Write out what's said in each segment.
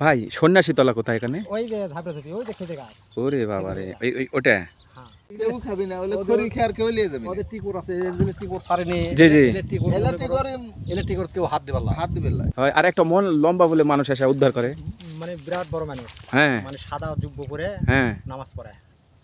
ভাই সন্ন্যাসী তলা কোথায় এখানে? ওই যে ধাপে ধাপে ওই যে খেতে গাছ ওরে বাবা রে ওই ওই ওটা? হ্যাঁ। কেউ খাবি না ওলে খড়ি খেয়ার কেউ লিয়ে যাবে ওদের টিকর আছে এগুলো টিকর সারেনি জি, জি। ইলেকট্রিকর ইলেকট্রিক করে ইলেকট্রিকর কেউ হাত দিবার না। হাত দিবে লাই হয় আর একটা মন লম্বা বলে মানুষ এসে উদ্ধার করে। মানে বিরাট বড় মানুষ। হ্যাঁ। মানে সাদা জুব্বো পরে হ্যাঁ। নামাজ পড়ে।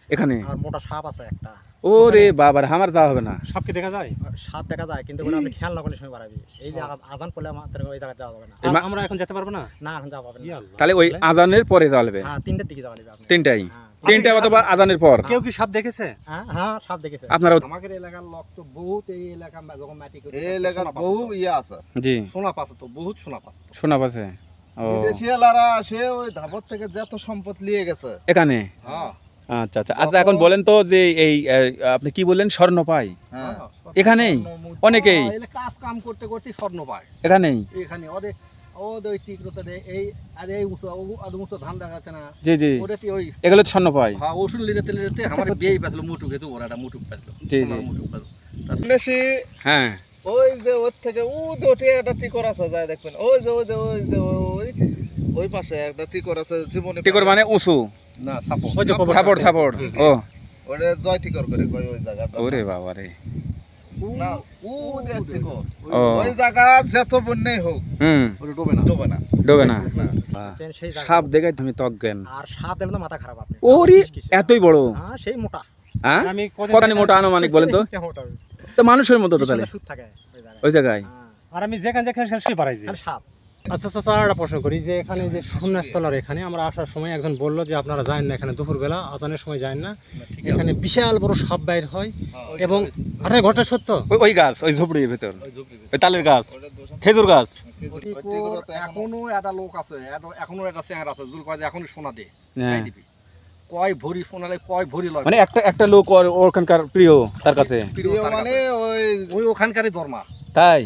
এখানে? আর মোটা সাপ আছে একটা। ওরে বাবা রে আমার যাওয়া হবে না। সাপকে দেখা যায়? সাপ দেখা যায় কিন্তু ওটা আপনি খেয়াল না করলে সময় বাড়াবি এই যে আজান পড়লে আমাদের ওই জায়গায় যাওয়া যাবে না। আমরা এখন যেতে পারব না? না এখন যাওয়া না। তাহলে ওই আজানের পরে যাওয়া লাগবে হ্যাঁ তিনটের দিকে যাওয়া লাগবে তিনটাই? হ্যাঁ। তিনটা অথবা আজানের পর? কেউ কি সাপ দেখেছে? হ্যাঁ হ্যাঁ সাপ দেখেছে। আপনারা আমাদের এলাকার লোক তো বহুত এই এলাকা যখন মাটি করে এই এলাকার বহু ইয়ে আছে। জি। সোনা তো বহুত সোনা শোনা পাচ্ছে। ও। বিদেশি এলারা আসে ওই ধাপর থেকে যত সম্পদ নিয়ে গেছে। এখানে? হ্যাঁ। আচ্ছা আচ্ছা। আচ্ছা এখন বলেন তো যে এই আপনি কি বললেন? স্বর্ণ পাই। হ্যাঁ এখানেই অনেকেই। হ্যাঁ, কাজ কাম করতে করতে স্বর্ণ পায়। এখানেই। এখানে ওদের এগুলো স্বর্ণ পাই। হ্যাঁ ওষুধ লিরেতে লিরেতে আমার বিয়ে পেছিল মুটুক হেতু ওরা একটা মুটুক পেছিল জি, জি। মুটুক পেছিল হ্যাঁ। ওই যে ওর থেকে ও দোটে একটা টিকর আছে যায় দেখবেন। ওই যে ওই যে ওই যে ওই ওই পাশে একটা টিকর আছে জীবনে টিকর মানে উঁচু। না সাপোর্ট ওই যে কবর- সাপোর্ট সাপোর্ট ও। ওরে জয় টিকর করে কই ওই জায়গাটা? ওরে বাবা রে। না ও দেখ ওই জায়গা যত বন্যাই হোক হুম। ওটা ডোবে না। ডোবে না। ডোবে না। সেই সাপ দেখে তুমি তজ্ঞান আর সাপ দেখলে মাথা খারাপ আপনি। ওরে। এতই বড়। হ্যাঁ সেই মোটা। হ্যাঁ? আমি কতখানি মোটা আনুমানিক বলেন তো? মানুষের মতো তো তাহলে। ওই জায়গায়। হ্যাঁ, আর আমি যেখানে যেখানে পারাইছি সাপ। আচ্ছা আচ্ছা স্যার একটা প্রশ্ন করি। যে এখানে যে সন্ন্যাসতলার এখানে আমরা আসার সময় একজন বলল যে আপনারা যান না এখানে দুপুরবেলা আজানের সময় যান না। এখানে বিশাল বড় সাপ বাইর হয় এবং আরে ঘটনা সত্য? ওই ওই গাছ ওই ঝুপড়ির ভেতর। ওই ঝুপড়ি ওই তালের গাছ। খেজুর গাছ। এখনও এখনও একটা লোক আছে এখনও একটা চেহারা আছে জোর কয় যে এখনও সোনা দে। হ্যাঁ। কয় ভরি সোনা লাগে কয় ভরি লয়? মানে একটা একটা লোক ওখানকার প্রিয় তার কাছে প্রিয় প্রিয় মানে ওই ওই ওখানকারই ধর্মা তাই?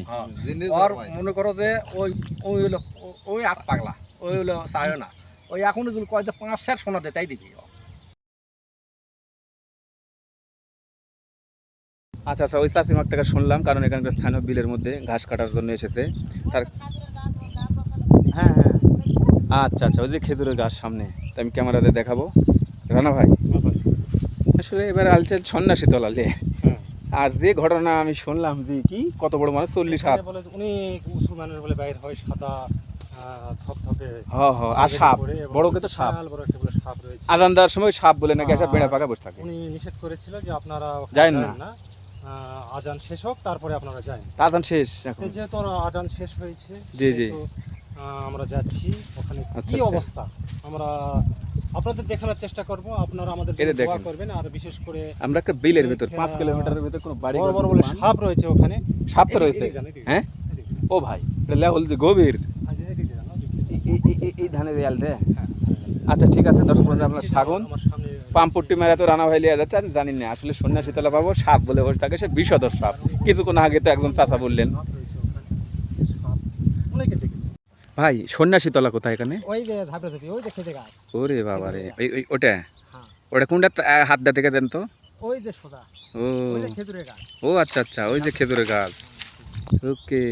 আর মনে করো যে ওই ওই হলো ওই আট পাগলা ওই হলো চায় না ওই এখনও যদি কয় যে পাঁচ সের সোনা দে তাই দিবি। আচ্ছা আচ্ছা ওই চাষিমার থেকে শুনলাম কারণ এখানকার স্থানীয় বিলের মধ্যে ঘাস কাটার জন্য এসেছে। তার হ্যাঁ হ্যাঁ। আচ্ছা আচ্ছা ওই যে খেজুরের গাছ সামনে তো আমি ক্যামেরাতে দেখাবো। রানা ভাই আসলে এবার আলছে সন্ন্যাসী তলালে হুম। আর যে ঘটনা আমি শুনলাম যে কি কত বড় মানুষ চল্লিশ হাত। অনেক উঁচু মানুষ বলে বাইর হয় সাদা আর সাপ পরে এবং বড় সাপ আজান দেওয়ার সময় সাপ বলে নাকি একটা বেড়া পাকা বসে থাকে। উনি নিষেধ করেছিল যে আপনারা যায়েন না। আজান শেষ হোক তারপরে আপনারা যান আজান শেষ এখন। যেহেতু আজান শেষ হয়েছে জি, জি। আমরা যাচ্ছি। ওখানে আচ্ছা, কি আচ্ছা। অবস্থা? আমরা আপনাদের দেখানোর চেষ্টা করব আপনারা আমাদের এটা দোয়া দেখেন। করবেন আর বিশেষ করে আমরা একটা বিলের ভেতর পাঁচ কিলোমিটারের ভেতর কোনো বাড়ি বড় ঘর বড় বলে নেই। সাপ রয়েছে ওখানে সাপ তো রয়েছে এদিকে যান, এদিকে যান, হ্যাঁ? এদিকে যান। ও ভাই এটা লেভেল যে গভীর আচ্ছা, এদিকে যান, এদিকে যান। এই- এই- এই- এই ধানের রেয়াল দে হ্যাঁ, আচ্ছা ঠিক আছে দর্শক বন্ধু আপনার আমার সামনে পাম্পট্টি মেরা তো রানা ভাই লিয়া যাচ্ছে আমি জানি না আসলে সন্ন্যাসী তলা পাবো সাপ বলে বসে থাকে সে বিষধর সাপ কিছুক্ষণ আগে তো একজন চাচা বললেন সাপ রয়েছে ওখানে। সাপ অনেকে দেখেছে ভাই সন্ন্যাসী তলা কোথায় এখানে? ওই যে ধাপে ধাপে ওই যে খেতে গাছ। ওরে বাবা রে ওই ওই ওটা? হ্যাঁ। ওটা কোনটা? হাত দা থেকে দেন তো। ওই যে সোজা ও। ওই যে খেজুরের গাছ। ও আচ্ছা আচ্ছা ওই যে খেজুরের গাছ। ওকে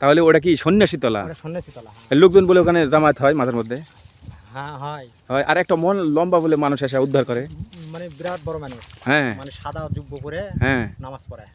তাহলে ওটা কি সন্ন্যাসী তলা? ওটা সন্ন্যাসী তলা হ্যাঁ। লোকজন বলে ওখানে জামাত হয় মাঝের মধ্যে? হ্যাঁ হয়। হয় আর একটা মন লম্বা বলে মানুষ এসে উদ্ধার করে। মানে বিরাট বড় মানুষ। হ্যাঁ। মানে সাদা জুব্বো পরে হ্যাঁ। নামাজ পড়ে।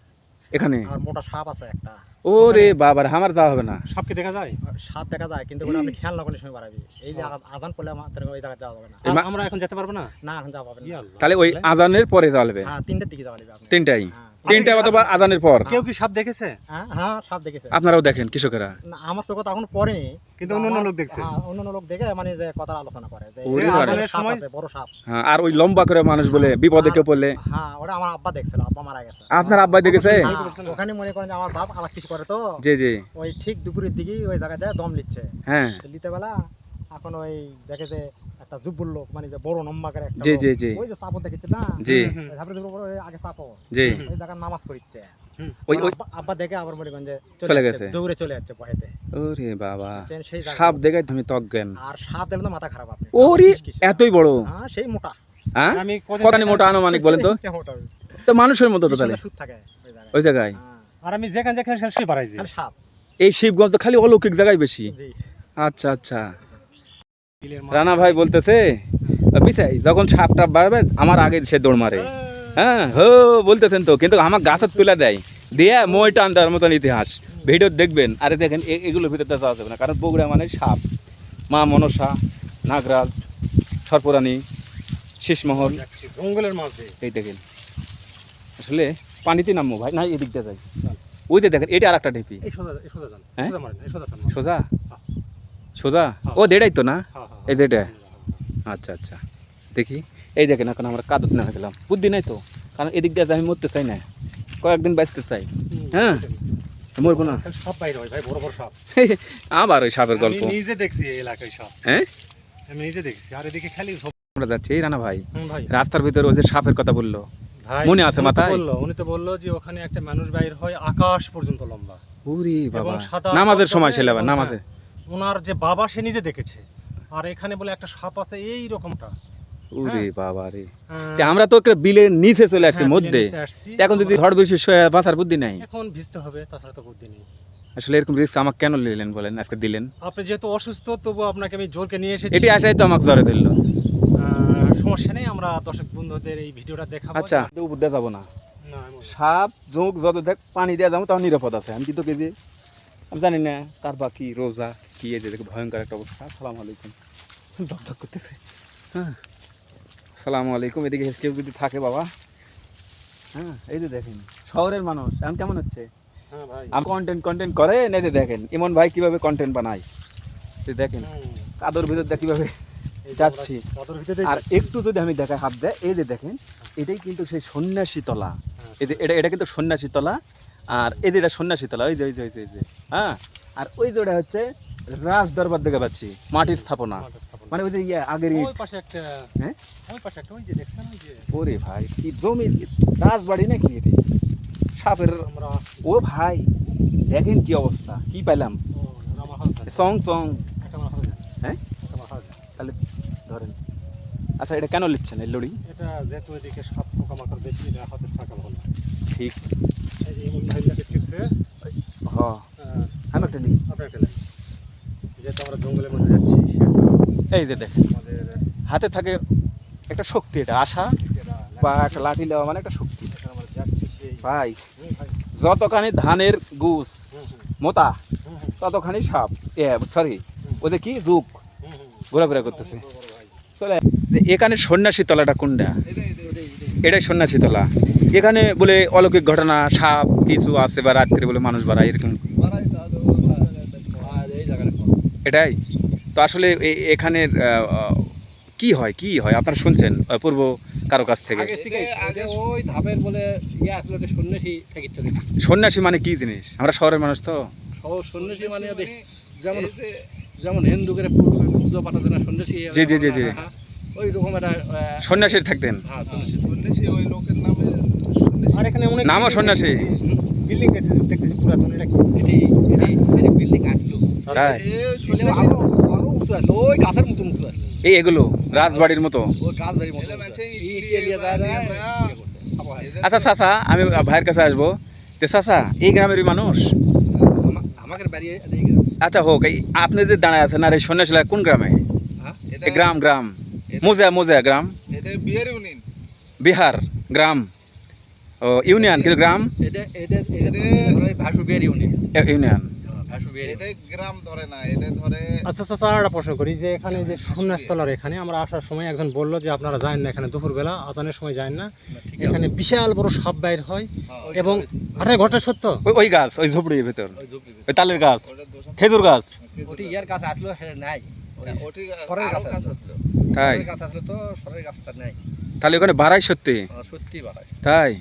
এখানে? আর মোটা সাপ আছে একটা। ওরে বাবার আমার যাওয়া হবে না। সাপকে দেখা যায়? সাপ দেখা যায় কিন্তু ওটা আপনি খেয়াল না করলে সময় বাড়াবি এই যে আজ- আজান পড়লে আমাদের ওই জায়গায় যাওয়া হবে না। আমরা এখন যেতে পারব না? না এখন যাওয়া হবে না। তাহলে ওই আজানের পরে যাওয়া হবে? হ্যাঁ তিনটার দিকে যাওয়া লাগবে আপনি। তিনটাই? হ্যাঁ। তিনটা অথবা আজানের পর। কেউ কি সাপ দেখেছে? হ্যাঁ হ্যাঁ সাপ দেখেছে। আপনারাও দেখেন কৃষকেরা। না, আমার তো কথা পড়েনি। কিন্তু অন্য অন্য লোক দেখছে। হ্যাঁ অন্য লোক দেখে মানে যে কথা আলোচনা করে যে ওরে এই বাবা। আজানের সময়- বড় সাপ। হ্যাঁ আর ওই লম্বা করে মানুষ বলে বিপদে কেউ পড়লে। হ্যাঁ ওটা আমার আব্বা দেখছিল আব্বা মারা গেছে। আপনার আব্বাই দেখেছে? ওখানে মনে করেন যে আমার বাপ আবার কিছু করে তো জি জি। ওই ঠিক দুপুরের দিকেই ওই জায়গায় যায় দম নিচ্ছে। হ্যাঁ। লিতে বেলা এখন ওই দেখে যে একটা জুব্বুর লোক মানে যে বড় নম্বা করে একটা জি, জি, জি। ওই যে চাপও দেখেছে না? জি। হুম। দুপুর পরে আগে চাপও। জি। ওই জায়গায় নামাজ পড়িচ্ছে। ওই ওই আব্বা- দেখে আবার মনে যে চলে গেছে। দৌড়ে চলে যাচ্ছে ভয়েতে। ওরে বাবা। সাপ দেখে তুমি তজ্ঞান আর সাপ দেখলে তো মাথা খারাপ আপনি। ওরে। এতই বড়। হ্যাঁ সেই মোটা। হ্যাঁ আমি কতখানি মোটা আনুমানিক বলেন তো? মোটা? তো মানুষের মতো তো তাহলে। থাকে ওই জায়গায়। হ্যাঁ, আর আমি যেখানে যেখানে সেই সাপ। এই শিবগঞ্জ তো খালি অলৌকিক জায়গায় বেশি? আচ্ছা আচ্ছা। রানা ভাই বলতেছে বিছাই যখন সাপ টাপ বাড়বে আমার আগে সে দৌড় মারে। হ্যাঁ হো বলতেছেন তো কিন্তু আমার গাছের তুলে দেয়। দিয়ে মই টান দেওয়ার মতন ইতিহাস। ভিডিও দেখবেন। আরে দেখেন এগুলোর ভিতরটা যাওয়া যাবে না কারণ বগুড়া মানে সাপ। মা মনসা নাগরাজ সরপুরানি শীষমহল। জঙ্গলের মাঝে। এই দেখেন। আসলে পানিতে নামবো ভাই না এদিক দিয়ে যাই। ওই যে দেখেন এটা আর একটা ঢিপি সোজা? সোজা? হ্যাঁ? সোজা ও দেড়াই তো না? হ্যাঁ হ্যাঁ এই যে এটা? আচ্ছা আচ্ছা। দেখি। এই দেখেন এখন আমরা কাদত না গেলাম। বুদ্ধি নাই তো? কারণ এদিক দিয়ে আমি মরতে চাই না। কয়েকদিন বাঁচতে চাই। হ্যাঁ। মরবো না। সব বাইরে হয় ভাই বড় বড় সাপ। আবার ওই সাপের গল্প। নিজে দেখছি এই এলাকায় সাপ। হ্যাঁ? আমি নিজে দেখছি। আর এদিকে খালি আমরা যাচ্ছি। এই রানা ভাই। রাস্তার ভিতরে ওই যে সাপের কথা বলল। মনে আছে মাথায়? বলল উনি তো বলল যে ওখানে একটা মানুষ বাইর হয় আকাশ পর্যন্ত লম্বা। উরি বাবা। নামাজের সময় ছিল নামাজে। ওনার যে বাবা সে নিজে দেখেছে। আর এখানে বলে একটা সাপ আছে এই রকমটা। উরি হ্যাঁ। বাবা রে। আমরা তো একটা বিলের নিচে চলে আসছি হ্যাঁ, মধ্যে। বিলের নিচে আসছি। এখন যদি ঝড় বিশেষ বাঁচার বুদ্ধি নাই। এখন ভিজতে হবে তাছাড়া তো বুদ্ধি নেই। আসলে এরকম রিস্ক আমাকে কেন নিলেন বলেন আজকে দিলেন? আপনি যেহেতু অসুস্থ তবু আপনাকে আমি জোরকে নিয়ে এসেছি। এটি আসাই তো আমাকে জ্বরে ধরলো। সমস্যা নেই আমরা দর্শক বন্ধুদের এই ভিডিওটা দেখাবো। আচ্ছা উপর দিয়ে যাব না। না, সাপ ঝোঁক যত দেখ পানি দেওয়া যাব তাও নিরাপদ আছে। আমি কিন্তু কেজি আমি জানি না কার বা কি রোজা কি এই যে দেখে ভয়ঙ্কর একটা অবস্থা। সালাম আলাইকুম। ধক ধক করতেছে। হ্যাঁ। সালাম আলাইকুম। এদিকে কেউ যদি থাকে বাবা। হ্যাঁ এই যে দেখেন শহরের মানুষ। এখন কেমন হচ্ছে? আমি কন্টেন্ট কন্টেন্ট করে এই যে দেখেন ইমন ভাই কীভাবে কন্টেন্ট বানায়? এই দেখেন কাদর ভিতর দিয়ে কীভাবে যাচ্ছি। আর একটু যদি আমি দেখাই হাত দেয় এই যে দেখেন এটাই কিন্তু সেই সন্ন্যাসী তলা। হ্যাঁ, এই যে এটা এটা কিন্তু সন্ন্যাসী তলা। আর এই যে এটা সন্ন্যাসী তলা ওই যে ওই যে ওই যে, ওই যে হ্যাঁ? আর ওই যেটা হচ্ছে রাজ দরবার দেখে পাচ্ছি মাটির স্থাপনা। মানে ওই যে ইয়ে আগের ওই পাশে একটা হ্যাঁ? ওই পাশে একটা ওই যে দেখছেন ওই যে? ওরে ভাই কি জমি রাজবাড়ি নাকি এটি? সাপের আমরা ও ভাই দেখেন কি অবস্থা কি পাইলাম। সং সং। হ্যাঁ? তাহলে ধরেন। আচ্ছা এটা কেন লিখছেন এই লড়ি? এটা যেহেতু এদিকে সাপ পোকামাকড় বেশি এটা হাতে থাকা ভালো। ঠিক। এমন ভাইলাকে শিখছে হ। আমি একটা নিই আপনার গেলেন যেহেতু আমরা জঙ্গলের মধ্যে যাচ্ছি এই যে দেখেন আমাদের হাতে থাকে একটা শক্তি এটা আশা বা একটা লাঠি দেওয়া মানে একটা শক্তি। আমরা যাচ্ছি সেই ভাই যতখানি ধানের গুছ হুম, মোতা ততখানি সাপ এ সরি ওই যে কি? যুগ। ঘোরাফেরা করতেছে। চলে যে এখানে সন্ন্যাসী তলাটা কোনটা। এটাই সন্ন্যাসী তলা। এখানে বলে অলৌকিক ঘটনা সাপ কিছু আছে বা রাত্রে বলে মানুষ বাড়ায় এরকম? এটাই? তো আসলে এখানের কি হয় কি হয়? আপনারা শুনছেন পূর্ব কারও কাছ থেকে? ওই ইয়ে আসলে সন্ন্যাসী মানে কি জিনিস? আমরা শহরের মানুষ তো। সন্ন্যাসী মানে যেমন যেমন হিন্দুকে পূজা পুজো পাঠাতে না সন্ন্যাসী জি, জি, জি, জি। ওই রকম একটা সন্ন্যাসীর থাকতেন। হ্যাঁ সন্ন্যাসী সন্ন্যাসী ওই লোকের নামে আর এখানে অনেক নামও সন্ন্যাসী। বিল্ডিং দেখতেছি দেখতেছি পুরাতন এটা কি? এটি বিল্ডিং আসলো। তাই? এই ওই গাছের মতো এগুলো রাজবাড়ির মতো। আচ্ছা আমি ভাইয়ের কাছে আসব। তে এই গ্রামেরই মানুষ? আমা- আমাদের বাড়ি এই গ্রাম। আচ্ছা হোক এই আপনি যে দাঁড়ায় আছেন আর এই সন্ন্যাসীলা কোন গ্রামে? হ্যাঁ? এটা- গ্রাম গ্রাম। মোজা মোজা গ্রাম। বিহার গ্রাম। ও ইউনিয়ন কিন্তু গ্রাম? এটা এটা ইউনিয়ন। এটা ধরে আচ্ছা আচ্ছা আর একটা প্রশ্ন করি যে এখানে যে সন্ন্যাসতলার এখানে আমরা আসার সময় একজন বলল যে আপনারা না এখানে দুপুরবেলা আজানের সময় না। এখানে বিশাল বড় সাপ বাইর হয় হ্যাঁ, এবং ঘটনা সত্য? ওই ওই গাছ ওই ঝুপড়ির ভেতর। ওই তালের গাছ। খেজুর গাছ। ওটি ইয়ার কাছে আসলো হ্যাঁ নাই। ওটি সরের গাছ গাছ আসলো। তাই? গাছ আসলো তো সরের গাছটা নাই। তাহলে ওখানে বাড়াই সত্যি? সত্যি বাড়ায় তাই?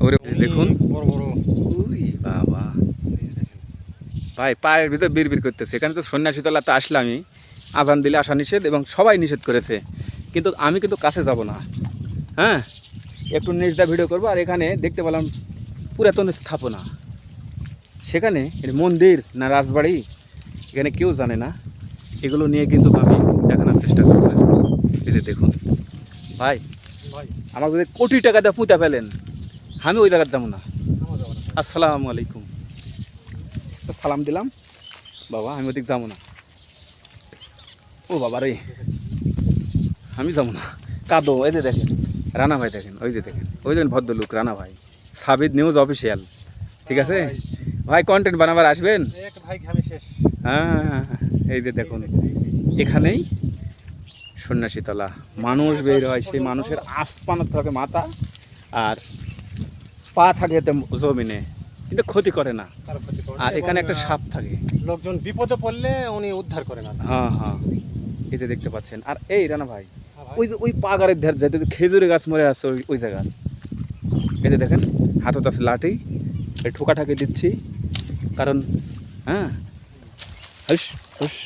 ওরে দেখুন। বড় বড়। উই বাবা। ভাই পায়ের ভিতর বিড় বিড় করতেছে। এখানে তো সন্ন্যাসী তলাতে আসলামই। আজান দিলে আসা নিষেধ এবং সবাই নিষেধ করেছে। কিন্তু আমি কিন্তু কাছে যাব না। হ্যাঁ? একটু নিজদা ভিডিও করব আর এখানে দেখতে পেলাম পুরাতন স্থাপনা। সেখানে মন্দির না রাজবাড়ি এখানে কেউ জানে না। এগুলো নিয়ে কিন্তু আমি দেখানোর চেষ্টা করব। এই দেখুন। ভাই ভাই। আমাকে যদি কোটি টাকা দিয়ে পুঁতে ফেলেন আমি ওই জায়গার যাব না। আসসালামু আলাইকুম। তো সালাম দিলাম। বাবা আমি ওদিক যাব না। ও বাবা রে আমি যাব না। কাদো এই যে দেখেন রানা ভাই দেখেন ওই যে দেখেন ওই দেখেন ভদ্রলোক রানা ভাই। সাবিদ নিউজ অফিসিয়াল ঠিক আছে? ভাই। কন্টেন্ট বানাবার আসবেন? হ্যাঁ এই যে দেখুন এখানেই সন্ন্যাসীতলা। মানুষ বের হয় সেই মানুষের আসপানত থাকে মাথা আর পা থাকে এতে জমিনে কিন্তু ক্ষতি করে না। আর এখানে একটা সাপ থাকে। লোকজন বিপদে পড়লে উনি উদ্ধার করে না। হ্যাঁ হ্যাঁ। যে দেখতে পাচ্ছেন। আর এই রানা ভাই হ্যাঁ ওই যে ওই পাগারের ধার যেতে খেজুরি গাছ মরে আছে ওই ওই জায়গা। এই যে দেখেন হাতত আছে লাঠি। এই ঠোকা ঠাকি দিচ্ছি। কারণ হ্যাঁ। হুস হুস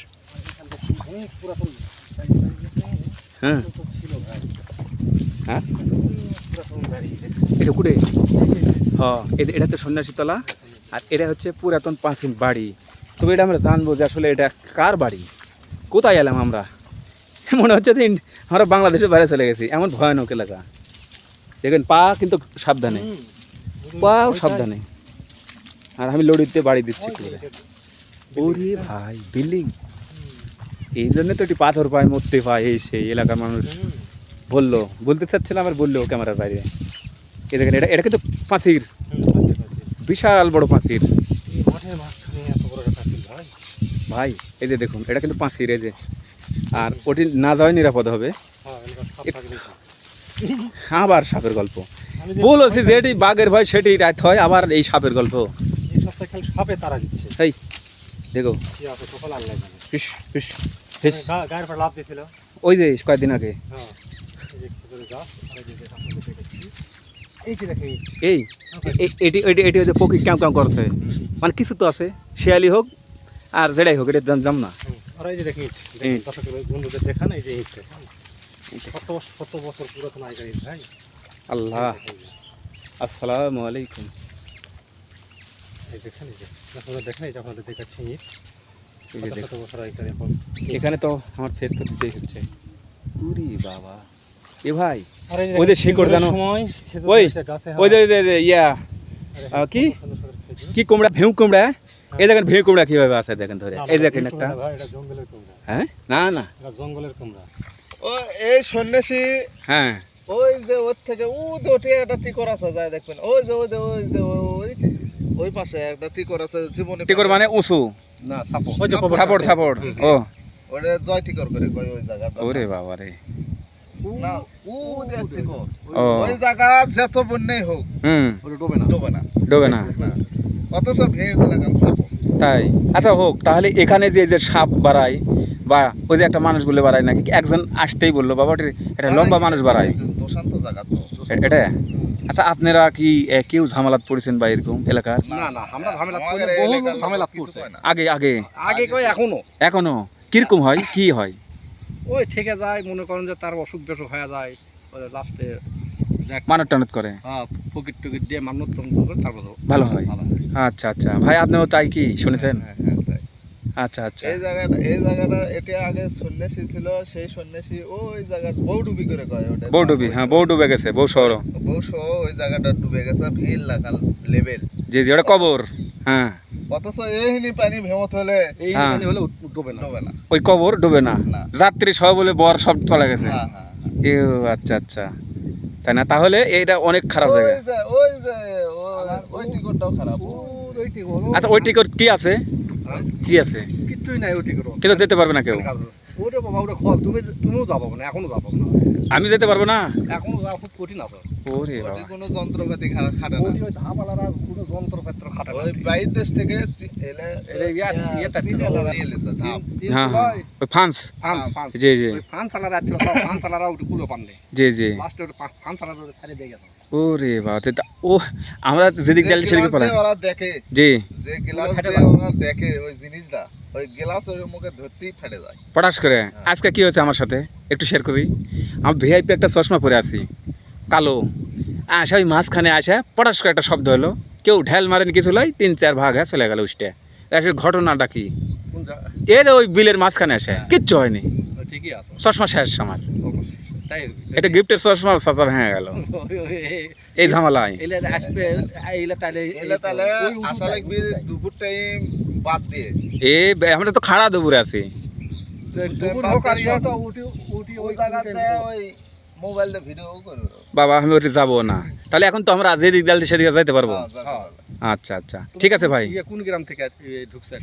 হ্যাঁ। ভাই হ্যাঁ? পুরাতন বাড়ি এটা কুটে হ্যাঁ। এটা এটা তো সন্ন্যাসীতলা আর এটা হচ্ছে পুরাতন প্রাচীন বাড়ি। তবে এটা আমরা জানব যে আসলে এটা কার বাড়ি? কোথায় এলাম আমরা? মনে হচ্ছে যে আমরা বাংলাদেশের বাইরে চলে গেছি। এমন ভয়ানক এলাকা। দেখেন পা কিন্তু সাবধানে। পাও সাবধানে। আর আমি লড়িতে বাড়ি দিচ্ছি এটা- ওরে ভাই বিল্ডিং এই জন্য তো একটি পাথর পায় মরতে পায় এই সেই এলাকার মানুষ। বলল বলতে চাচ্ছিলাম আর বলল ক্যামেরার বাইরে। এই দেখেন এটা এটা কিন্তু পাঁচির। বিশাল বড় পাঁচির ভাই এই যে দেখুন এটা কিন্তু পাঁচির এই যে। আর ওটি না যাওয়াই নিরাপদ হবে। এ-। আবার সাপের গল্প। বলেছি যেটি বাঘের ভয় সেটি রাত হয় আবার এই সাপের গল্প। সাপে তারা দিচ্ছে এই দেখো ফিস ফিস ফিস ওই যে কয়েকদিন আগে। হ্যাঁ। এই এটি এটি এটি হচ্ছে পক্ষী ক্যাম ক্যাম করছে। মানে কিছু তো আছে শিয়ালি হোক আর যেটাই হোক এটা জাম না। আর এই। যে দেখেন ইট ইট। বন্ধুদের দেখান এই যে কত বছর কত বছর পুরাতন আগের ইট ভাই আল্লাহ। আসসালামু আলাইকুম। এই দেখেন এই যে আপনারা দেখেন এই যে আপনাদের দেখাচ্ছি ইট এই কত বছর আগের এখন এখানে তো আমার ফেস তো দিতেই হচ্ছে। উরি বাবা। এ ভাই ওই যে শিকড় জানো? ওই, ওই যে ইয়া কি? কি কুমড়া ভেউ কুমড়া? এই দেখেন ভেউ কুমড়া কীভাবে আছে দেখেন ধরে। এই দেখেন একটা। কুমড়া ভাই, এটা জঙ্গলের কুমড়া। হ্যাঁ? না না। জঙ্গলের কুমড়া। ও এই সন্ন্যাসী হ্যাঁ। ওই যে ওর থেকে ও দোটে একটা টিকর আছে যায় দেখবেন। ওই যে ওই যে ওই যে ওই ওই পাশে একটা টিকর আছে জীবনে টিকর মানে উঁচু? না সাপোর্ট সাপোর্ট সাপোর্ট ও। ওটা জয় টিকর করে কয় ওই জায়গাটা। ওরে বাবা রে ওই জায়গা যত বন্যাই হোক ডোবে না। ডোবে না। ডোবে না। অথচ ভেঙে লাগান তাই। আচ্ছা হোক তাহলে এখানে যে যে সাপ বাড়ায় বা ওই যে একটা মানুষগুলো বাড়ায় নাকি একজন আসতেই বলল বাবা একটা লম্বা মানুষ বাড়ায়। এটা? আচ্ছা আপনারা কি কেউ ঝামেলাত পড়েছেন বা এরকম এলাকার? না না আমরা বহু। আগে আগে? আগে কয় এখনও? এখনও? কীরকম হয়? কি হয়? ওই থেকে যায় মনে করেন যে তার অসুখ বিসুখ হয়ে যায় লাস্টে মানত টানত করে? হ্যাঁ ফকির টুকির দিয়ে মান্য করে তারপর ভালো হয়। হয়। আচ্ছা আচ্ছা। ভাই আপনিও তাই কি? শুনেছেন? হ্যাঁ, হ্যাঁ, আচ্ছা আচ্ছা। এই জায়গাটা এই জায়গাটা এটা আগে সন্ন্যাসী ছিল সেই সন্ন্যাসী ওই জায়গা করে কয় ওটা। হ্যাঁ গেছে শহর ওই জায়গাটা ডুবে গেছে ভিড় লাগাল লেভেল জি জি ওটা কবর। হ্যাঁ। অথচ এইহিনি পানি ভেমত হলে এই হলে উঠ- না। ডুবে না। ওই কবর ডুবে না। না। যাত্রী সহ বলে বর সব চলে গেছে। হ্যাঁ হ্যাঁ হ্যাঁ। আচ্ছা আচ্ছা। তাই না? তাহলে এটা অনেক খারাপ ওই জায়গা ওই যে ওই- ওই টিকটটাও খারাপ। ওর ওই টিকর, আচ্ছা ওই টিকিট কি আছে? কি আছে? কিচ্ছুই নাই ওই টিকর কিন্তু যেতে পারবে না কেউ। ওরে বাবা ওটা খল তুমি তুমিও যাব না এখনও যাব না আমি যেতে পারব না? এখনও যাওয়া খুব কঠিন আছে। ওরে বাবা। কোনো যন্ত্রপাতি খা- না। ওই ধাবালারা কোনো যন্ত্রপাত্র খাটে না। ওই বাইরের দেশ থেকে এলে এলে ইয়া- ইয়েটা ছিল, নিয়ে এলেছে, ঝাপ। সিল হ্যাঁ। ছিল, হ্যাঁ। ওই ফান্স ফ্রান্স, ফ্রান্স। জি জি। ওই ফ্রান্স চালারা ছিল, ফ্রান্স চালারা ওটি কুলো পাননি। জি জি। লাস্টে ওটা ফ্রান্স- ফ্রান্স ওটা ছাড়িয়ে দিয়ে গেছে। ওরে বাবা ও আমরা যেদিক যে গেলে সেদিকে পালাই। দেখে। জি। যে গ্লাস। ওরা দেখে ওই জিনিসটা। ওই গ্লাস মুখে ধরতেই ফেটে যায়। পটাশ করে? আজকে কি হয়েছে আমার সাথে? একটু শেয়ার করি। আমি ভিআইপি একটা চশমা পরে আছি। কালো। আসা ওই মাঝখানে আসা পটাশ করে একটা শব্দ হলো। কেউ ঢেল মারেন কিছু লাই তিন চার ভাগ হ্যাঁ চলে গেল উঠতে আসলে ঘটনাটা কি? এর ওই বিলের মাঝখানে আসে। কিচ্ছু হয়নি। ঠিকই আছে। চশমা শেষ আমার। তাই? এটা গিফটের চশমা চাচা ভেঙে গেল। এই- এই ঝামেলায়। এলে আসবে, এলে তাহলে এলে তাহলে আসা লাগবে দুপুর টাইম বাদ দিয়ে। এ আমরা তো খাড়া দুপুরে আছি। দুপুর হোক আর তো উঠি উঠি ওই জায়গাতে ওই মোবাইল দিয়ে ভিডিও করো। বাবা আমি ওটি যাব না। তাহলে এখন তো আমরা যেদিক ডাল সেদিকে যাইতে পারব? হ্যাঁ আচ্ছা আচ্ছা। ঠিক আছে ভাই। ইয়ে কোন গ্রাম থেকে ঢুকছে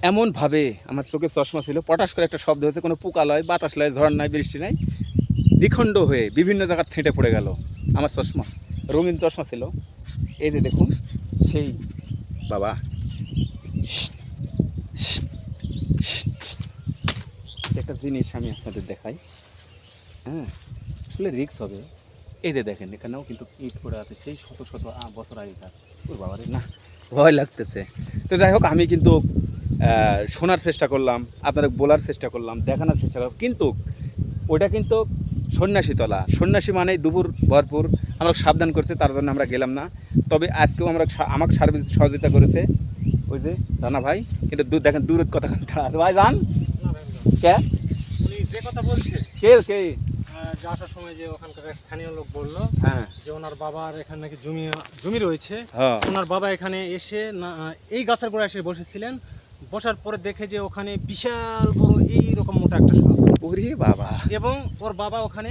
সে এমন ভাবে আমার চোখে চশমা ছিল, পটাশ করে একটা শব্দ হয়েছে, কোনো পোকা লয় বাতাস লয়, ঝড় নাই, বৃষ্টি নাই দ্বিখণ্ড হয়ে বিভিন্ন জায়গায় ছেঁটে পড়ে গেল আমার চশমা, রঙিন চশমা ছিল। এই যে দেখুন, সেই বাবা। একটা জিনিস আমি আপনাদের দেখাই। হ্যাঁ আসলে রিক্স হবে। এই যে দেখেন, এখানেও কিন্তু ইট পড়ে আছে, সেই শত শত বছর আগেকার। ওর বাবারে, না, ভয় লাগতেছে। তো যাই হোক, আমি কিন্তু শোনার চেষ্টা করলাম আপনাদের বলার চেষ্টা করলাম দেখানোর চেষ্টা করলাম। কিন্তু ওটা কিন্তু সন্ন্যাসী তলা। সন্ন্যাসী মানে দুপুর ভরপুর। আমরা সাবধান করছে তার জন্য আমরা গেলাম না। তবে আজকেও আমরা আমাকে সার্ভিস সহযোগিতা করেছে। ওই যে রানা ভাই কিন্তু দূর দেখেন দূরের কথা ভাই যান কে? উনি যে কথা বলছে কে কে? সময় যে ওখানকার স্থানীয় লোক বলল হ্যাঁ। যে ওনার বাবার এখানে নাকি জমি জমি রয়েছে। হ্যাঁ। ওনার বাবা এখানে এসে এই গাছের গোড়ায় এসে বসেছিলেন। বসার পরে দেখে যে ওখানে বিশাল বড় এই রকম মোটা একটা সাপ ওরে বাবা। এবং ওর বাবা ওখানে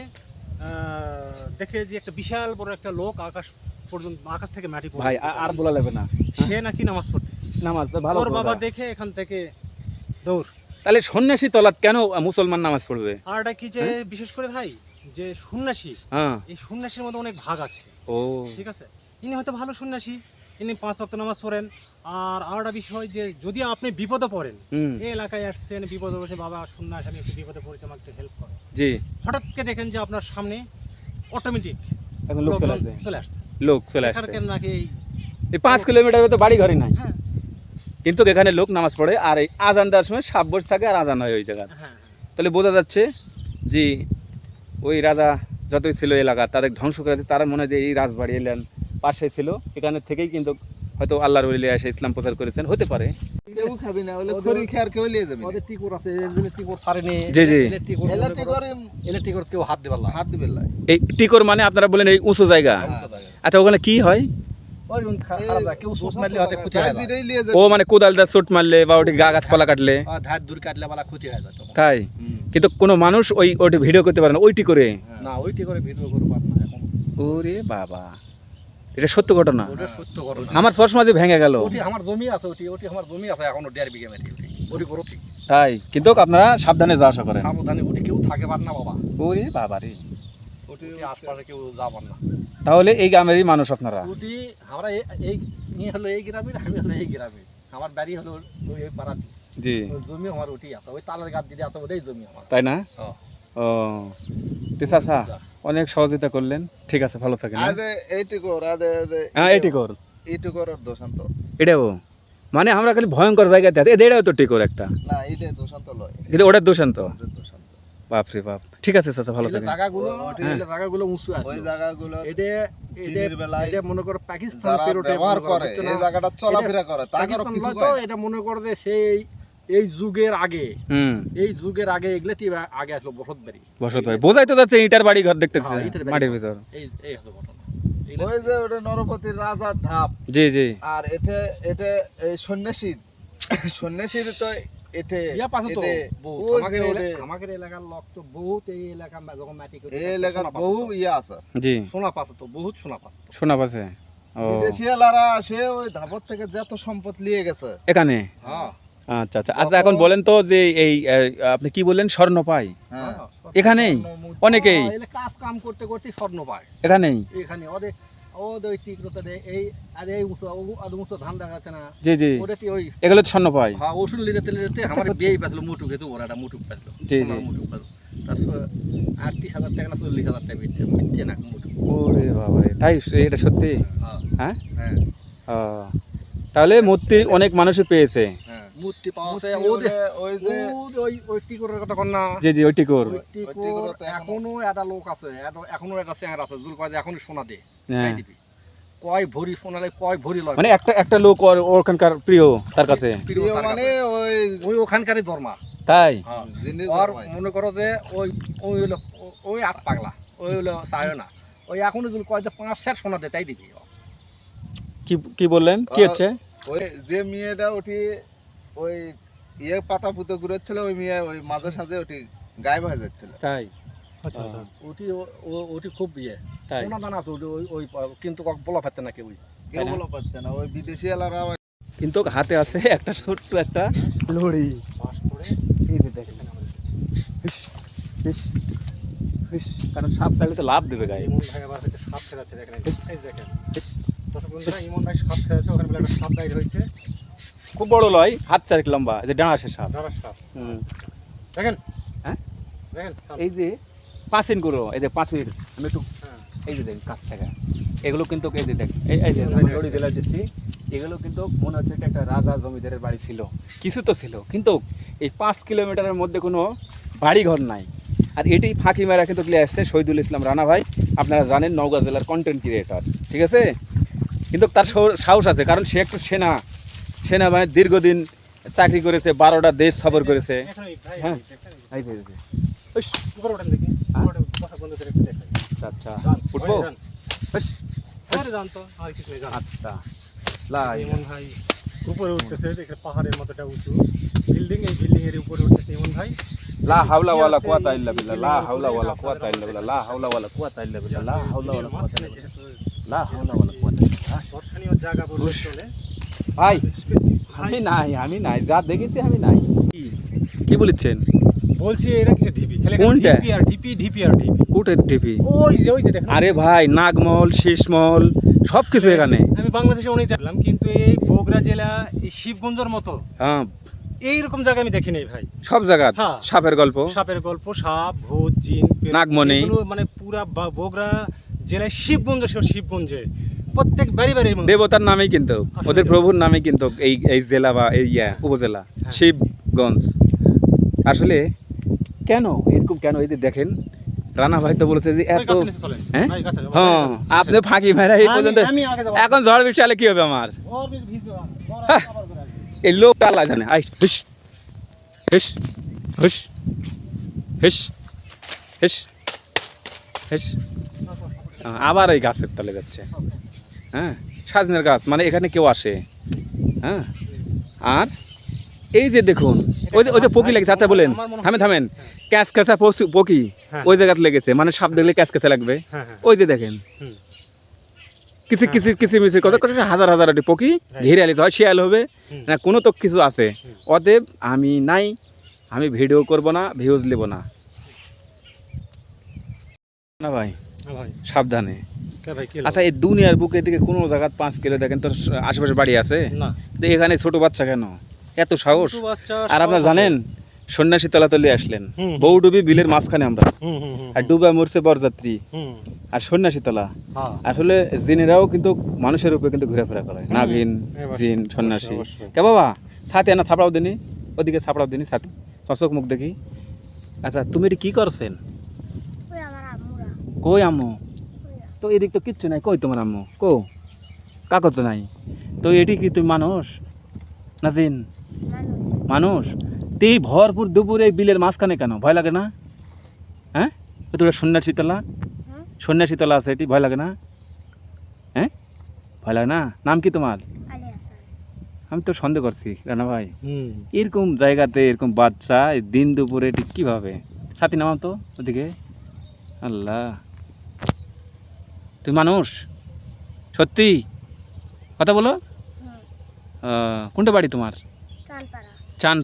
দেখে যে একটা বিশাল বড় একটা লোক আকাশ পর্যন্ত আকাশ থেকে মাটি ভাই আর বলা লাগবে না। সে নাকি নামাজ পড়তেছে। নামাজ ভালো ওর বাবা দেখে এখান থেকে দৌড়। তাহলে সন্ন্যাসী তলাত কেন মুসলমান নামাজ পড়বে? আর এটা কি যে হ্যাঁ? বিশেষ করে ভাই যে সন্ন্যাসী হ্যাঁ। এই সন্ন্যাসীর মধ্যে অনেক ভাগ আছে। ও। ঠিক আছে? ইনি হয়তো ভালো সন্ন্যাসী ইনি পাঁচ অক্ট নামাজ পড়েন। আর আরেকটা বিষয় যে যদি আপনি বিপদে পড়েন এই এলাকায় আসছেন বিপদে পড়েছে বাবা সন্ন্যাস আমি একটু বিপদে পড়েছি আমাকে একটু হেল্প করো। জি। হঠাৎ করে দেখেন যে আপনার সামনে অটোমেটিক এখন লোক চলে আসবে। চলে আসছে। লোক চলে আসছে। নাকি এই পাঁচ কিলোমিটার তো বাড়ি ঘরে নাই। হ্যাঁ। কিন্তু এখানে লোক নামাজ পড়ে আর এই আজান দেওয়ার সময় সাপ বসে থাকে আর আজান হয় ওই জায়গায়। হ্যাঁ তাহলে বোঝা যাচ্ছে যে ওই রাজা যতই ছিল এলাকা তাদের ধ্বংস করে তারা মনে হয় যে এই রাজবাড়ি এলেন। পাশে ছিল এখানে থেকেই কিন্তু হয়তো আল্লাহর ওলিয়া এসে ইসলাম প্রচার করেছেন। হতে পারে। কেউ খাবি না বলে খড়ি খেয়ার কেউ লিয়ে যাবি? ওদের টিকর আছে এগুলো টিকর ছাড়েনি জি, জি। ইলেকট্রিক ইলেকট্রিক করে ইলেকট্রিক কেউ হাত দিবার না। হাত দিবে লাই এই টিকর মানে আপনারা বলেন এই উঁচু জায়গা? আচ্ছা ওখানে কি হয়? হয় লিয়ে ও মানে কোদাল দা চোট মারলে বা ওটি গা গাছপালা কাটলে? ক্ষতি হয়ে তাই? কিন্তু কোনো মানুষ ওই ওটি ভিডিও করতে পারে না ওইটি করে না ওইটি করে ভিডিও করব না ওরে বাবা। এটা সত্য ঘটনা। ওটা সত্য ঘটনা। আমার চশমা যে ভেঙে গেল। ওটি আমার জমি আছে ওটি ওটি আমার জমি আছে এখনও দেড় বিঘা মেটি ওটি ওটি ঠিক। তাই? কিন্তু আপনারা সাবধানে যাওয়া আসা করেন। সাবধানে ওটি কেউ থাকে পার না বাবা। ওরে বাবা রে। ওটি আশপাশে কেউ যাবার না। তাহলে এই গ্রামেরই মানুষ আপনারা? ওটি আমরা এই- এই নিয়ে হলো এই গ্রামের আমি হলো এই গ্রামে আমার বাড়ি হলো ওই ওই পাড়াতে। জি। জমি আমার ওটি আছে ওই তালের গাছ দিদি আছে ওটাই জমি আমার। তাই না? ও অনেক সহযোগিতা করলেন। ঠিক আছে ভালো থাকেন হ্যাঁ? কর হ্যাঁ এটি কর। দোষান্ত এটাও মানে আমরা খালি ভয়ঙ্কর জায়গাতে আছি। এটাও তো টিকর একটা। না এইটা দোষান্ত লয়। কিন্তু ওটার দোষান্ত এটা দোষান্ত বাপরে বাপ ঠিক আছে চাচা ভালো থাকেন। জায়গাগুলো ওটি হ্যাঁ। জায়গাগুলো উঁচু আছে। ওই জায়গাগুলো এটা এটা মনে করো পাকিস্তান পেরোটে করো, এই জায়গাটা চলাফেরা করে কিছু। এটা মনে করো যে সেই এই যুগের আগে এই যুগের আগে এগুলো আগে আসলো বসত বাড়ি। বসত বোঝাই তো যাচ্ছে ইটার বাড়ি ঘর দেখতেছে হ্যাঁ, বাড়ি মাটির ভিতর। এই এই হচ্ছে ঘটনা ওই যে ওটা নরপতির রাজার ধাপ। জি জি। আর এটা এটা এই সন্ন্যাসীর সন্ন্যাসীর তো এটা ইয়া পাশে তো বহুত। ওই আমাদের যে এলা- ওরে- আমাদের এলাকার লোক তো বহুত। এই এলাকা যখন মাটি করে এই এলাকার বহু ইয়ে আছে। জি। সোনা পাশে তো বহুত সোনা পাশে তো। শোনা পাচ্ছে ও। বিদেশিয়ালারা আসে ওই ধাপত থেকে যত সম্পদ নিয়ে গেছে। এখানে? হ্যাঁ। আচ্ছা আচ্ছা। আচ্ছা এখন বলেন তো যে এই আপনি কি বললেন? স্বর্ণ পাই হ্যাঁ। এখানেই? অনেকেই। হ্যাঁ, কাজ কাম করতে করতে স্বর্ণ পায় এখানেই? এখানে ওদের জি জি। এগুলো তো স্বর্ণ পাই হ্যাঁ ওষুধ লিতে লিতে আমার বিয়ে পেছিল মুটুক এতো ওরা একটা মুটুক পেছিল জি, জি। মুটুক পেছিল আটত্রিশ হাজার টাকা না চল্লিশ হাজার টাকা মিথ্যে না মুটুক। ওরে বাবা তাই এটা সত্যি? হ্যাঁ। হ্যাঁ? হ্যাঁ। তাহলে মূর্তি অনেক মানুষই পেয়েছে। হ্যাঁ। মূর্তি পাওয়া আছে ওদের ওদের- ওই যে ওই ওই টিকরের কথা কন না? জি জি ওই ওই টিকর এখনো- এখনও একটা লোক আছে এখনও একটা আছে জুল কয় যে এখনও সোনা দে হ্যাঁ। কয় ভরি সোনালে কয় ভরি লয়? মানে একটা একটা লোক ওখানকার প্রিয় তার কাছে। প্রিয় প্রিয় মানে ওই ওই ওখানকারই তাই? হ্যাঁ। আর মনে করো যে ওই ওই হলো ওই আট পাগলা ওই হলো চায় না ওই এখনও যদি কয় যে পাঁচ সেট সোনা দে তাই দিবি। কি কি বললেন? কি হচ্ছে? ওই যে মেয়েটা উঠি ওই ইয়ে পাতা পুতো ঘুরেছিল ওই মেয়ে ওই মাঝে সাঝে ওটি গায়েব হয়ে যাচ্ছিল। তাই? আচ্ছা আচ্ছা। ওটি ও- ও- ওটি খুব ইয়ে। তাই। ওনা দানা আছে ওটি- ওই ওই কিন্তু বলা পারতে না কেউ কেউ বলা পাচ্ছে না ওই বিদেশি এলারা কিন্তু হাতে আছে একটা ছোট্ট একটা লড়ি। পাস করে এই যে হিস, হিস, হিস। কারণ সাপ থাকলে তো লাভ দেবে গায়ে। সাপ খেলাচ্ছে দেখেন। দেখেন। দর্শক বন্ধুরা ইমন ভাই সাপ খেলাচ্ছে ওখানে একটা সাপ বাইর হয়েছে। খুব বড় লয় হাত চারেক লম্বা যে ডাঁড়াসে সাপ দেখেন? হ্যাঁ? দেখেন এই যে পাঁচিন করো এই যে পাঁচির আমি একটু হ্যাঁ। এই যে দেখেন কাছ থেকে এগুলো কিন্তু এই যে দেখ এই এই যে আমি লড়ি দিচ্ছি এগুলো কিন্তু মনে হচ্ছে একটা রাজা জমিদারের বাড়ি ছিল। কিছু তো ছিল কিন্তু এই পাঁচ কিলোমিটারের মধ্যে কোনো বাড়ি ঘর নাই। আর এটি ফাঁকি মেরা কিন্তু আসছে শহীদুল ইসলাম রানা ভাই আপনারা জানেন নওগাঁ জেলার কন্টেন্ট ক্রিয়েটর ঠিক আছে? কিন্তু তার সাহস আছে কারণ সে একটু সেনা। সেনা মানে দীর্ঘদিন চাকরি করেছে বারোটা দেশ সফর করেছে। হ্যাঁ। হ্যাঁ? আচ্ছা আচ্ছা। উঠবো। আচ্ছা। ভাই উপরে উঠতেছে দেখে পাহাড়ের মতোটা উঁচু। বিল্ডিং এই বিল্ডিং এর উপরে উঠতেছে ইমন ভাই। লা হাওলা ওয়ালা কুওয়াতা ইল্লা বিল্লাহ লা হাওলা ওয়ালা কুওয়াতা ইল্লা বিল্লাহ লা হাওলা ওয়ালা কুওয়াতা ইল্লা বিল্লাহ লা হাওলা ওয়ালা কুওয়াতা মাঝখানে ইল্লা বিল্লাহ যেহেতু লা হাওলা ওয়ালা কুওয়াতা দর্শনীয় জায়গা বলতে চলে ভাই আমি নাই আমি নাই যা দেখেছি আমি নাই কি বলেছেন বলছি এটা কি ঢিপি খালি কোনটা? ঢিপি আর ঢিপি ঢিপি আর ঢিপি কোটে টিভি ওই যে ওই যে আরে ভাই নাগমহল শীষমহল সব কিছু এখানে আমি বাংলাদেশে অনেক দেখলাম কিন্তু এই বগুড়া জেলা এই শিবগঞ্জের মতো হ্যাঁ এইরকম জায়গা আমি দেখিনি ভাই। সব জায়গা হ্যাঁ। সাপের গল্প? সাপের গল্প সাপ ভূত জিন পেট, নাগমণি। মানে পুরা বগরা জেলায় শিবগঞ্জ শিবগঞ্জে। প্রত্যেক বাড়ি বাড়ি দেবতার নামেই কিন্তু ওদের প্রভুর নামে কিন্তু এই এই জেলা বা এই উপজেলা হ্যাঁ। শিবগঞ্জ। আসলে কেন এরকম কেন? এই যে দেখেন রানা ভাই তো বলেছে যে এত হ্যাঁ? হ্যাঁ আপনি ফাঁকি মেরা এই পর্যন্ত এখন ঝড় বৃষ্টি হলে কি হবে আমার? হ্যাঁ। এই লোকটা আল্লাহ জানে। আই হিস। হিস। হিস। হিস। হিস। হিস। আবার এই গাছের তলে যাচ্ছে। হ্যাঁ? সাজনের গাছ মানে এখানে কেউ আসে। হ্যাঁ? আর এই যে দেখুন ওই যে ওই যে পকি লেগেছে। আচ্ছা বলেন। থামেন থামেন। ক্যাশ ক্যাঁচা পশু- পকি। হ্যাঁ। ওই জায়গাতে লেগেছে। মানে সাপ দেখলে ক্যাশ ক্যাঁচা লাগবে। হ্যাঁ হ্যাঁ। ওই যে দেখেন। কিছু হ্যাঁ, কিছু কত কত হাজার হাজার ঘিরে আলিতে হয় শিয়াল হবে। না কোনো তো কিছু আছে। অতএব আমি নাই আমি ভিডিও করব না ভিউজ নেব না। না ভাই হ্যাঁ সাবধানে। আচ্ছা এই দুনিয়ার বুকে দিকে কোনো জায়গা পাঁচ কিলো দেখেন তোর আশেপাশে বাড়ি আছে? না। এখানে ছোট বাচ্চা কেন? এত সাহস? আর আপনারা জানেন সন্ন্যাসী তলাতলে আসলেন। বউ ডুবি বিলের মাঝখানে আমরা। হুম হুম হুম আর ডুবা মরছে বরযাত্রী। আর সন্ন্যাসী তলা। হ্যাঁ। আসলে জিনেরাও কিন্তু মানুষের উপরে কিন্তু ঘোরাফেরা করে। নাগিন জিন সন্ন্যাসী। কে বাবা? ছাতে না ছাপড়াও দিনি। ওদিকে ছাপড়াও দিনি ছাতে। চশক মুখ দেখি। আচ্ছা তুমি এটি কি করছেন? ওই আমার আম্মুরা। কই আম্মু? তো এদিক তো কিচ্ছু নাই। কই তোমার আম্মু? কো কাকো তো নাই। তো এটি কি তুমি মানুষ? না জিন? মানুষ। মানুষ? তো ভরপুর দুপুরে এই বিলের মাঝখানে কেন? ভয় লাগে না? হ্যাঁ? তো তোরা সন্ন্যাসীতলা? সন্ন্যাসীতলা আছে এটি ভয় লাগে না? হ্যাঁ? ভয় লাগে না? নাম কি তোমার? আমি তো সন্দেহ করছি রানা ভাই। এরকম জায়গাতে এরকম বাচ্চা দিন দুপুরে এটি কীভাবে? সাথী নামাও তো ওদিকে। আল্লাহ। তুই মানুষ? সত্যি? কথা বলো। আহ, কোনটা বাড়ি তোমার? চান